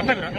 పట్టవిరా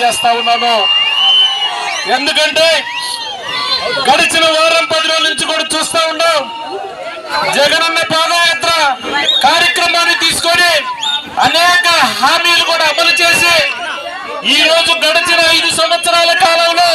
తెలియజేస్తా ఉన్నాను. ఎందుకంటే గడిచిన వారం పది రోజుల నుంచి కూడా చూస్తా ఉన్నాం. జగనన్న పాదయాత్ర కార్యక్రమాన్ని తీసుకొని అనేక హామీలు కూడా అమలు చేసి ఈ రోజు గడిచిన ఐదు సంవత్సరాల కాలంలో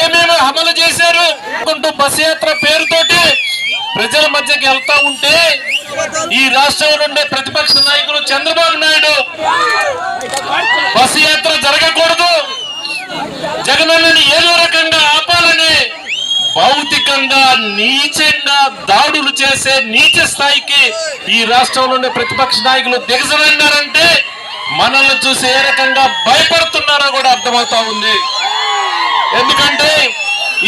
ఏమేమి అమలు చేశారు అనుకుంటూ బస్ యాత్ర పేరుతోటి ప్రజల మధ్యకి వెళ్తా ఉంటే ఈ రాష్ట్రంలో ఉండే ప్రతిపక్ష నాయకులు చంద్రబాబు నాయుడు బస్సు యాత్ర జరగకూడదు. జగనన్నని ఏదో రకంగా ఆపాలని భౌతికంగా నీచంగా దాడులు చేసే నీచ స్థాయికి ఈ రాష్ట్రంలో ఉండే ప్రతిపక్ష నాయకులు దిగజరన్నారంటే మనల్ని చూసి ఏ రకంగా భయపడుతున్నారో కూడా అర్థమవుతా ఉంది. ఎందుకంటే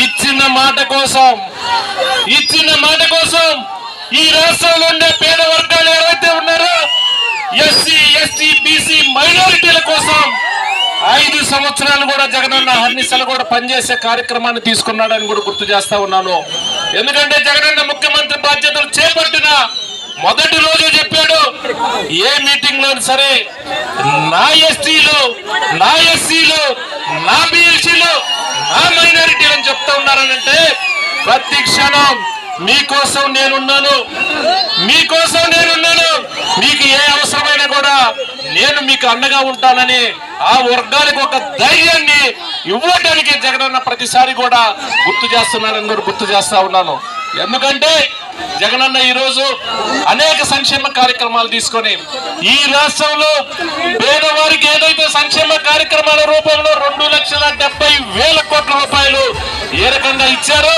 ఇచ్చిన మాట కోసం ఇచ్చిన మాట కోసం ఈ రాష్ట్రంలో ఉండే పేద వర్గాలు ఎవరైతే ఉన్నారో ఎస్సీ ఎస్టీ బీసీ మైనారిటీల కోసం ఐదు సంవత్సరాలు కూడా జగనన్న హర్నిసలు కూడా పనిచేసే కార్యక్రమాన్ని తీసుకున్నాడని కూడా గుర్తు చేస్తా ఉన్నాను. ఎందుకంటే జగనన్న ముఖ్యమంత్రి బాధ్యతలు చేపట్టిన మొదటి రోజు చెప్పాడు ఏ మీటింగ్లో సరే నా ఎస్టీలు నా ఎస్సీలు నా బీఎస్సీలు నా మైనారిటీలు అని చెప్తా ఉన్నారనంటే ప్రతి క్షణం మీకోసం నేనున్నాను. మీకోసం నేనున్నాను. మీకు ఏ అవసరమైనా కూడా నేను మీకు అండగా ఉంటానని ఆ వర్గానికి ఒక ధైర్యాన్ని ఇవ్వడానికి జగనన్న ప్రతిసారి కూడా గుర్తు చేస్తున్నానని కూడా గుర్తు చేస్తా ఉన్నాను. ఎందుకంటే జగనన్న ఈరోజు అనేక సంక్షేమ కార్యక్రమాలు తీసుకొని ఈ రాష్ట్రంలో పేదవారికి ఏదైతే సంక్షేమ కార్యక్రమాల రూపంలో రెండు లక్షల డెబ్బై వేల కోట్ల రూపాయలు ఏ రకంగా ఇచ్చారో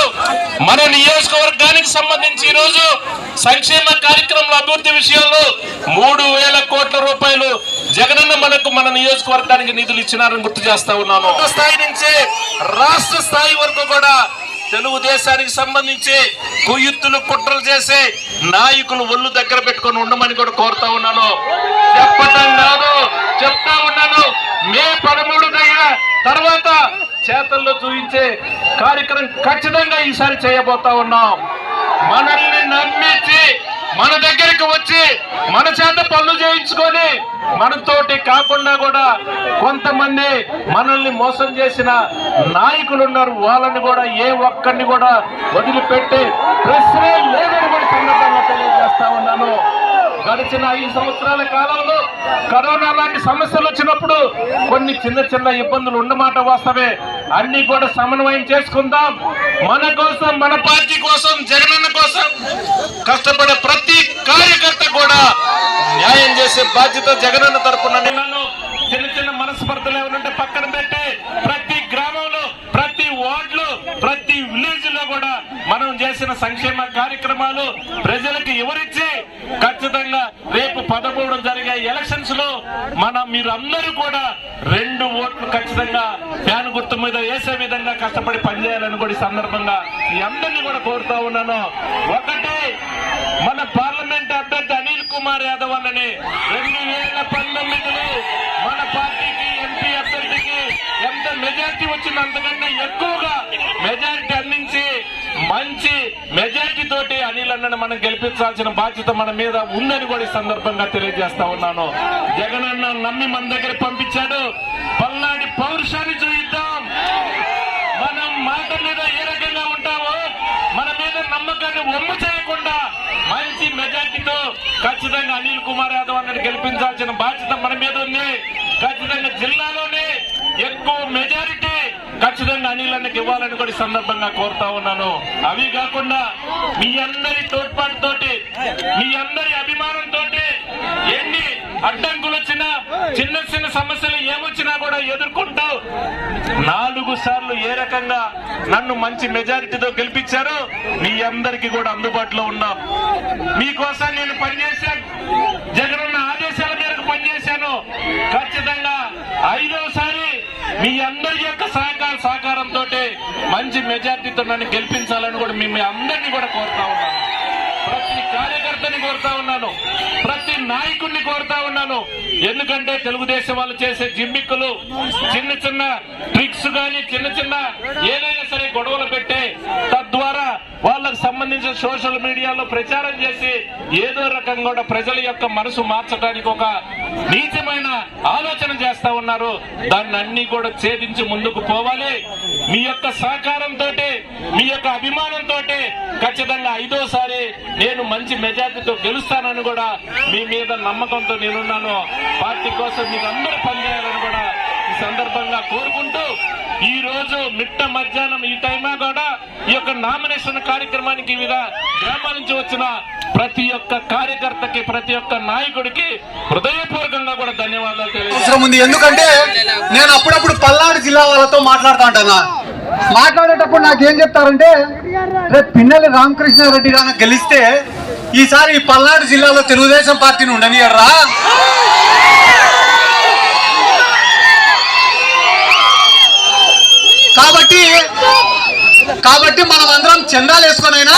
మన నియోజకవర్గానికి సంబంధించి ఈరోజు రోజు సంక్షేమ కార్యక్రమాల అభివృద్ధి విషయంలో మూడు వేల కోట్ల రూపాయలు జగనన్న మనకు మన నియోజకవర్గానికి నిధులు ఇచ్చినారని గుర్తు చేస్తా ఉన్నాను. స్థాయి నుంచి రాష్ట్ర స్థాయి వరకు కూడా తెలుగుదేశానికి సంబంధించి కుయుత్తులు కుట్రలు చేసే నాయకులు ఒళ్ళు దగ్గర పెట్టుకొని ఉండమని కూడా కోరుతా ఉన్నాను. చెప్పటం కాదు చెప్తా ఉన్నాను. మే పదమూడు తర్వాత చేతల్లో చూపించే కార్యక్రమం ఖచ్చితంగా ఈసారి చేయబోతా ఉన్నాం. మనల్ని నమ్మించి మన దగ్గరికి వచ్చి మన చేత పనులు చేయించుకొని మనతోటి కాకుండా కూడా కొంతమంది మనల్ని మోసం చేసిన నాయకులు ఉన్నారు. వాళ్ళని కూడా ఏ ఒక్కరిని కూడా వదిలిపెట్టి ప్రశ్నే లేదని కూడా సందర్భంగా తెలియజేస్తా ఉన్నాను. గడిచిన ఐదు సంవత్సరాల కాలంలో కరోనా లాంటి సమస్యలు వచ్చినప్పుడు కొన్ని చిన్న చిన్న ఇబ్బందులు ఉన్నమాట వాస్తవే. అన్ని కూడా సమన్వయం చేసుకుందాం. మన కోసం మన పార్టీ కోసం జగనన్న కోసం కష్టపడే ప్రతి కార్యకర్త కూడా న్యాయం చేసే బాధ్యత జగనన్న తరపున. చిన్న చిన్న మనస్పర్ధలు ఏమైనా పక్కన పెట్టి ప్రతి గ్రామంలో ప్రతి వార్డులో ప్రతి విలేజ్లో కూడా మనం చేసిన సంక్షేమ కార్యక్రమాలు ప్రజలకు ఎవరిచ్చి ఖచ్చితంగా రేపు పదమూడు జరిగే ఎలక్షన్స్లో మన మీరు అందరూ కూడా రెండు ఓట్లు ఖచ్చితంగా ఫ్యాన్ గుర్తు మీద వేసే విధంగా కష్టపడి పనిచేయాలని కూడా ఈ సందర్భంగా మీ అందరినీ కూడా కోరుతా ఉన్నాను. ఒకటి మన పార్లమెంట్ అభ్యర్థి అనిల్ కుమార్ యాదవ్ అన్నని రెండు వేల పంతొమ్మిదిలో మన పార్టీకి ఎంపీ ఎంత మెజారిటీ వచ్చిందో అంతకంటే ఎక్కువగా మెజారిటీ అందించి మంచి మెజారిటీ తోటి అనిల్ అన్నను మనం గెలిపించాల్సిన బాధ్యత మన మీద ఉందని కూడా ఈ సందర్భంగా తెలియజేస్తా ఉన్నాను. జగన్ అన్న నమ్మి మన దగ్గర పంపించాడు. పల్నాడి పౌరుషాన్ని చూయిద్దాం. మనం మాట మీద ఏ రకంగా ఉంటామో మన మీద నమ్మకాన్ని ఒమ్ము చేయకుండా మంచి మెజార్టీతో ఖచ్చితంగా అనిల్ కుమార్ యాదవ్ అన్నది గెలిపించాల్సిన బాధ్యత మన మీద ఉంది. ఖచ్చితంగా జిల్లాలోనే ఎక్కువ మెజారిటీ ఖచ్చితంగా అనిలన్నకి ఇవ్వాలని కూడా సందర్భంగా కోరుతా ఉన్నాను. అవి కాకుండా మీ అందరి తోడ్పాటుతోటి మీ అందరి అభిమానంతో ఎన్ని అడ్డంకులు వచ్చినా చిన్న చిన్న సమస్యలు ఏమొచ్చినా కూడా ఎదుర్కొంటూ నాలుగు సార్లు ఏ రకంగా నన్ను మంచి మెజారిటీతో గెలిపించారో మీ అందరికీ కూడా అందుబాటులో ఉన్నాం. మీకోసం నేను పనిచేశాను. జగనన్న ఆదేశాల మేరకు పనిచేశాను. ఖచ్చితంగా ఐదోసారి మీ అందరి యొక్క సహకార సహకారంతో మంచి మెజార్టీతో నన్ను గెలిపించాలని కూడా మీ అందరినీ కూడా కోరుతా ఉన్నాను. ప్రతి కార్యకర్తని కోరుతా ఉన్నాను. ప్రతి నాయకుడిని కోరుతా ఉన్నాను. ఎందుకంటే తెలుగుదేశం వాళ్ళు చేసే జిమ్మిక్కులు చిన్న చిన్న ట్రిక్స్ కానీ చిన్న చిన్న ఏదైనా సరే గొడవలు పెట్టే తద్వారా సంబంధించి సోషల్ మీడియాలో ప్రచారం చేసి ఏదో రకంగా కూడా ప్రజల యొక్క మనసు మార్చడానికి ఒక నీచమైన ఆలోచన చేస్తా ఉన్నారు. దాన్ని అన్ని కూడా ఛేదించి ముందుకు పోవాలి. మీ యొక్క సహకారంతో మీ యొక్క అభిమానంతో ఖచ్చితంగా ఐదోసారి నేను మంచి మెజార్టీతో గెలుస్తానని కూడా మీ మీద నమ్మకంతో నేనున్నాను. పార్టీ కోసం మీకు అందరూ పనిచేయాలని కూడా సందర్భంగా కోరుకుంటూ ఈ రోజు మిట్ట మధ్యాహ్నం ఈ టైమా కూడా ఈ యొక్క నామినేషన్ కార్యక్రమానికి వివిధ గ్రామాల నుంచి వచ్చిన ప్రతి ఒక్క కార్యకర్తకి ప్రతి ఒక్క నాయకుడికి హృదయపూర్వకంగా కూడా ధన్యవాదాలు ఉంది. ఎందుకంటే నేను అప్పుడప్పుడు పల్నాడు జిల్లా వాళ్ళతో మాట్లాడుతా ఉంటాను? మాట్లాడేటప్పుడు నాకేం చెప్తారంటే రేపు పిన్నెల్లి రామకృష్ణారెడ్డి గారు గెలిస్తే ఈసారి ఈ పల్నాడు జిల్లాలో తెలుగుదేశం పార్టీని ఉండనియర్రా. కాబట్టి కాబట్టి మనం అందరం చందాలు వేసుకొనైనా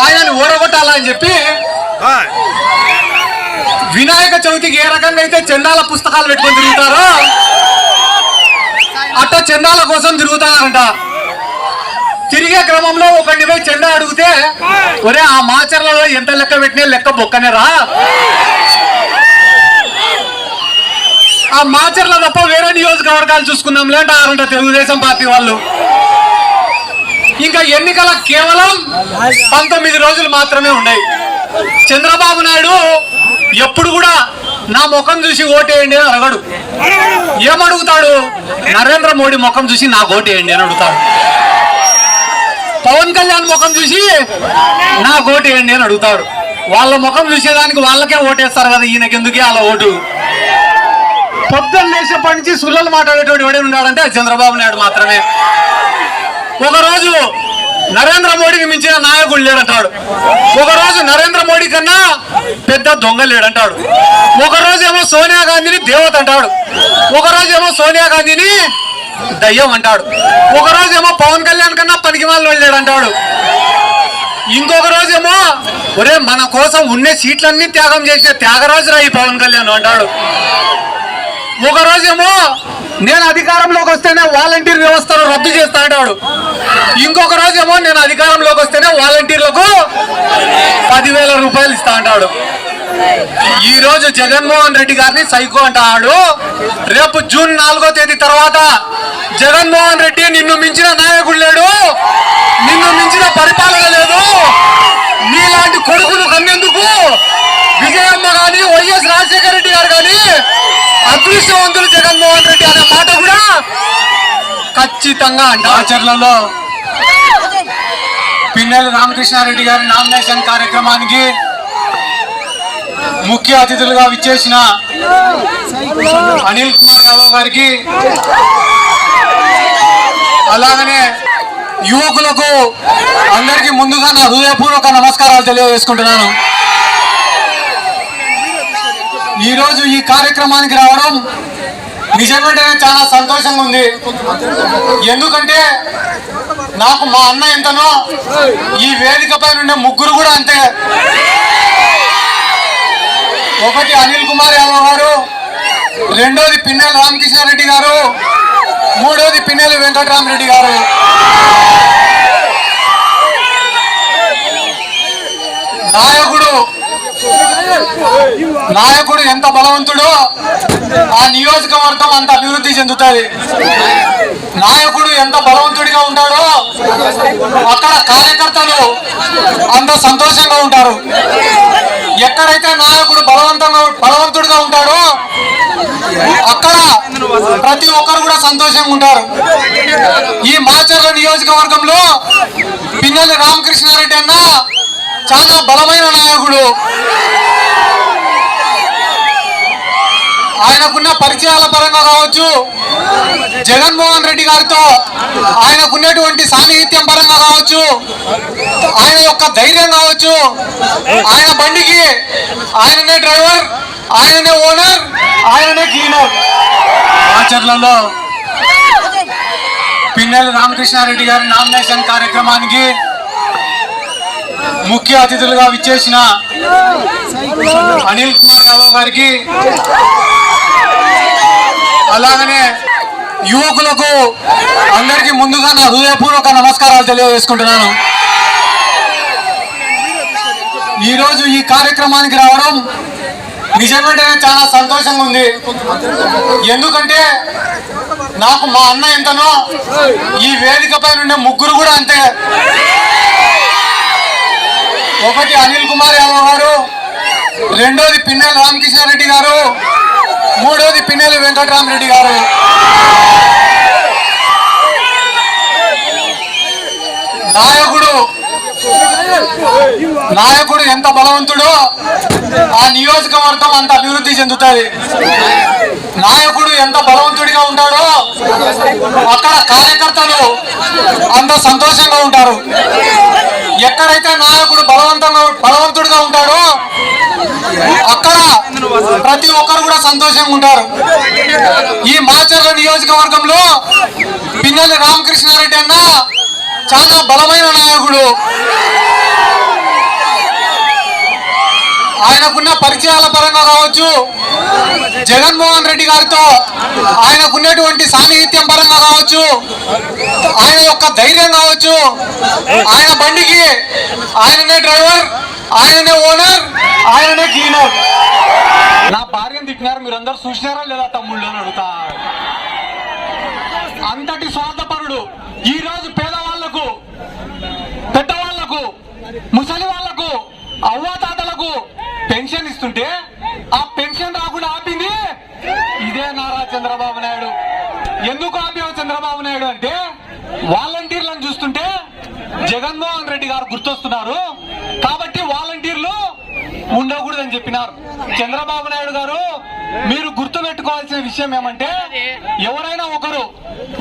ఆయనని ఓడగొట్టాలని చెప్పి వినాయక చవితికి ఏ రకంగా అయితే చందాల పుస్తకాలు పెట్టుకొని తిరుగుతారో అట్ట చందాల కోసం తిరుగుతారంట. తిరిగే క్రమంలో ఒకడిని పోయి చందా అడిగితే ఒరే ఆ మాచర్లలో ఎంత లెక్క పెట్టినా లెక్క బొక్కనేరా ఆ మాచర్ల తప్ప వేరే నియోజకవర్గాలు చూసుకుందాం అంటారంట తెలుగుదేశం పార్టీ వాళ్ళు. ఇంకా ఎన్నికల కేవలం పంతొమ్మిది రోజులు మాత్రమే ఉన్నాయి. చంద్రబాబు నాయుడు ఎప్పుడు కూడా నా ముఖం చూసి ఓటేయండి అని అడగడు. ఏమడుగుతాడు? నరేంద్ర మోడీ ముఖం చూసి నాకు ఓటేయండి అని అడుగుతాడు. పవన్ కళ్యాణ్ ముఖం చూసి నా ఓటేయండి అని అడుగుతాడు. వాళ్ళ ముఖం చూసేదానికి వాళ్ళకే ఓటేస్తారు కదా ఈయనకెందుకే అలా ఓటు? పొద్దున్న లేచేప్పటి నుంచి సుల్లలు మాట్లాడేటువంటి వాడే ఉన్నాడంటే అది చంద్రబాబు నాయుడు మాత్రమే. ఒకరోజు నరేంద్ర మోడీకి మించిన నాయకుడు లేడంటాడు. ఒకరోజు నరేంద్ర మోడీ కన్నా పెద్ద దొంగ లేడంటాడు. ఒకరోజు ఏమో సోనియా గాంధీని దేవత అంటాడు. ఒకరోజు ఏమో సోనియా గాంధీని దయ్యం అంటాడు. ఒకరోజు ఏమో పవన్ కళ్యాణ్ కన్నా పనికి వాళ్ళు లేడంటాడు. ఇంకొక రోజేమో ఒరే మన కోసం ఉండే సీట్లన్నీ త్యాగం చేసే త్యాగరాజురా ఈ పవన్ కళ్యాణ్ అంటాడు. ఒక రోజేమో నేను అధికారంలోకి వస్తేనే వాలంటీర్ వ్యవస్థను రద్దు చేస్తా ఇంకొక రోజేమో నేను అధికారంలోకి వస్తేనే వాలంటీర్లకు పదివేల రూపాయలు ఇస్తా అంటాడు. ఈ రోజు జగన్మోహన్ రెడ్డి గారిని సైకో అంటాడు. రేపు జూన్ నాలుగో తేదీ తర్వాత జగన్మోహన్ రెడ్డి నిన్ను మించిన నాయకుడు లేడు. నిన్ను మించిన పరిపాలన లేదు. నీలాంటి కొడుకును కన్నెందుకు? విజయమ్మ గాని వైఎస్ రాజశేఖర రెడ్డి గారు కానీ అదృష్టవంతులు జగన్మోహన్ రెడ్డి అనే మాట కూడా ఖచ్చితంగా ఆచరణలో పిన్నెల రామకృష్ణారెడ్డి గారి నామినేషన్ కార్యక్రమానికి ముఖ్య అతిథులుగా విచ్చేసిన అనిల్ కుమార్ యాదవ్ గారికి అలాగనే యువకులకు అందరికీ ముందుగా నా హృదయపూర్వక నమస్కారాలు తెలియజేసుకుంటున్నాను. ఈరోజు ఈ కార్యక్రమానికి రావడం నిజంగానే చాలా సంతోషంగా ఉంది. ఎందుకంటే నాకు మా అన్న ఎంతనో ఈ వేదిక పైన ఉండే ముగ్గురు కూడా అంతే. ఒకటి అనిల్ కుమార్ యాదవ్ గారు రెండోది పిన్నెల రామకృష్ణారెడ్డి గారు మూడోది పిన్నెల వెంకటరామరెడ్డి గారు. నాయకుడు నాయకుడు ఎంత బలవంతుడో ఆ నియోజకవర్గం అంత అభివృద్ధి చెందుతుంది. నాయకుడు ఎంత బలవంతుడిగా ఉంటాడో అక్కడ కార్యకర్తలు అంత సంతోషంగా ఉంటారు. ఎక్కడైతే నాయకుడు బలవంతంగా బలవంతుడిగా ఉంటాడో అక్కడ ప్రతి ఒక్కరు కూడా సంతోషంగా ఉంటారు. ఈ మాచర్ల నియోజకవర్గంలో పిన్నెల్లి రామకృష్ణారెడ్డి అన్న చాలా బలమైన నాయకుడు. ఆయనకున్న పరిచయాల పరంగా కావచ్చు జగన్మోహన్ రెడ్డి గారితో ఆయనకున్నటువంటి సాన్నిహిత్యం పరంగా కావచ్చు ఆయన యొక్క ధైర్యం కావచ్చు ఆయన బండికి ఆయననే డ్రైవర్ ఆయననే ఓనర్ ఆయననే క్లీనర్. ఆచర్లలో పిన్నెల రామకృష్ణారెడ్డి గారి నామినేషన్ కార్యక్రమానికి ముఖ్య అతిథులుగా విచ్చేసిన అనిల్ కుమార్ యాదవ్ గారికి అలాగనే యువకులకు అందరికీ ముందుగా నా హృదయపూర్వక నమస్కారాలు తెలియజేసుకుంటున్నాను. ఈరోజు ఈ కార్యక్రమానికి రావడం నిజంగానే చాలా సంతోషంగా ఉంది. ఎందుకంటే నాకు మా అన్న ఎంతనో ఈ వేదికపై నుండే ముగ్గురు కూడా అంతే. ఒకటి అనిల్ కుమార్ యాదవ్ గారు రెండోది పిన్నెల రామకృష్ణారెడ్డి గారు మూడోది పిన్నెల వెంకటరామరెడ్డి గారు. నాయకుడు నాయకుడు ఎంత బలవంతుడో ఆ నియోజకవర్గం అంత అభివృద్ధి చెందుతుంది. నాయకుడు ఎంత బలవంతుడిగా ఉంటాడో అక్కడ కార్యకర్తలు అంత సంతోషంగా ఉంటారు. ఎక్కడైతే నాయకుడు బలవంతంగా బలవంతుడిగా ఉంటాడో అక్కడ ప్రతి ఒక్కరు కూడా సంతోషంగా ఉంటారు. ఈ మాచర్ల నియోజకవర్గంలో పిన్నెల్లి రామకృష్ణారెడ్డి అన్న చాలా బలమైన నాయకుడు. ఆయనకున్న పరిచయాల పరంగా కావచ్చు జగన్మోహన్ రెడ్డి గారితో ఆయనకున్నటువంటి సాన్నిహిత్యం పరంగా కావచ్చు ఆయన యొక్క ధైర్యం కావచ్చు ఆయన బండికి ఆయననే డ్రైవర్ ఆయననే ఓనర్ ఆయననే క్లీనర్. నా భార్యను తిట్టినారు మీరందరూ చూసినారా లేదా తమ్ముళ్ళు అని అడుగుతా. అంతటి స్వార్థపరుడు ఈ రోజు పేదవాళ్ళకు పెద్దవాళ్ళకు ముసలి వాళ్ళకు అవ్వాతాతలకు పెన్షన్ ఇస్తుంటే ఆ పెన్షన్ రాకుండా ఆపింది ఇదే నారా చంద్రబాబు నాయుడు. ఎందుకు ఆపావు చంద్రబాబు నాయుడు అంటే వాలంటీర్లను చూస్తుంటే జగన్మోహన్ రెడ్డి గారు గుర్తొస్తున్నారు. కాబట్టి వాలంటీర్లు ఉండకూడదని చెప్పినారు. చంద్రబాబు నాయుడు గారు మీరు చెప్పాల్సిన విషయం ఏమంటే ఎవరైనా ఒకరు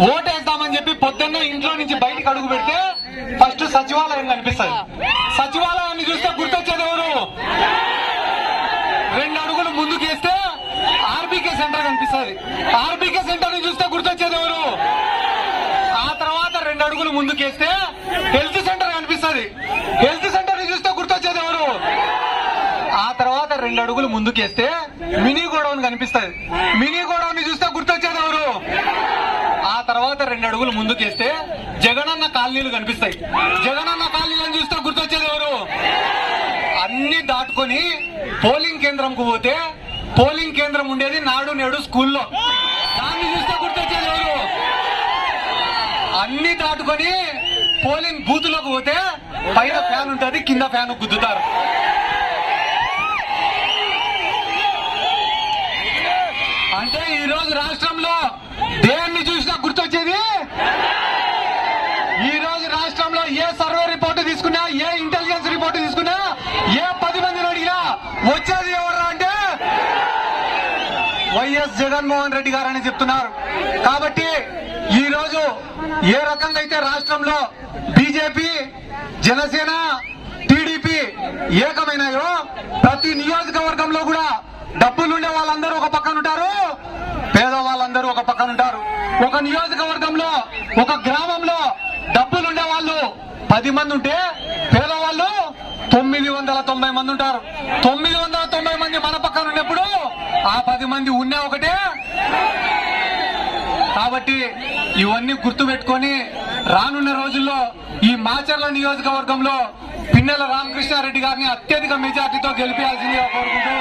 ఓటేద్దామని చెప్పి పొద్దున్నే ఇంట్లో నుంచి బయటకు అడుగు పెడితే ఫస్ట్ సచివాలయం కనిపిస్తుంది. సచివాలయాన్ని చూస్తే గుర్తొచ్చేది ఎవరు? రెండు అడుగులు ముందుకేస్తే ఆర్బీకే సెంటర్ కనిపిస్తుంది. ఆర్బీకే సెంటర్ని చూస్తే గుర్తొచ్చేది ఎవరు? ఆ తర్వాత రెండు అడుగులు ముందుకేస్తే హెల్త్ సెంటర్ కనిపిస్తుంది. హెల్త్ సెంటర్ని చూస్తే గుర్తొచ్చేది ఎవరు? ఆ తర్వాత రెండు అడుగులు ముందుకేస్తే మినీ గోడౌన్ కనిపిస్తుంది. మినీ గోడౌన్ చూస్తే గుర్తొచ్చేది ఎవరు? ఆ తర్వాత రెండు అడుగులు ముందుకేస్తే జగనన్న కాలనీలు కనిపిస్తాయి. జగనన్న కాలనీలను చూస్తే గుర్తొచ్చేది ఎవరు? అన్ని దాటుకొని పోలింగ్ కేంద్రంకు పోతే పోలింగ్ కేంద్రం ఉండేది నాడు నేడు స్కూల్లో. దాన్ని చూస్తే గుర్తొచ్చేది ఎవరు? అన్ని దాటుకొని పోలింగ్ బూతులకు పోతే పైన ఫ్యాన్ ఉంటుంది కింద ఫ్యాన్ గుద్దుతారు. అంటే ఈ రోజు రాష్ట్రంలో దేన్ని చూసినా గుర్తొచ్చేది? ఈ రోజు రాష్ట్రంలో ఏ సర్వే రిపోర్టు తీసుకున్నా ఏ ఇంటెలిజెన్స్ రిపోర్టు తీసుకున్నా ఏ పది మందిని అడిగినా వచ్చేది ఎవరా అంటే వైఎస్ జగన్మోహన్ రెడ్డి గారు అని చెప్తున్నారు. కాబట్టి ఈ రోజు ఏ రకంగా అయితే రాష్ట్రంలో బీజేపీ జనసేన టీడీపీ ఏకమైనాయో ప్రతి నియోజకవర్గంలో కూడా డబ్బులుండే వాళ్ళందరూ ఒక పక్కన ఉంటారు పేదవాళ్ళందరూ ఒక పక్కన ఉంటారు ఒక నియోజకవర్గంలో ఒక గ్రామంలో డబ్బులుండే వాళ్ళు పది మంది ఉంటే పేదవాళ్ళు తొమ్మిది వందల తొంభై మంది ఉంటారు. తొమ్మిది వందల తొంభై మంది మన పక్కన ఉన్నప్పుడు ఆ పది మంది ఉన్నా ఒకటే. కాబట్టి ఇవన్నీ గుర్తు పెట్టుకొని రానున్న రోజుల్లో ఈ మాచర్ల నియోజకవర్గంలో పిన్నెల రామకృష్ణారెడ్డి గారిని అత్యధిక మెజార్టీతో గెలిపేయాల్సిందిగా కోరుకుంటూ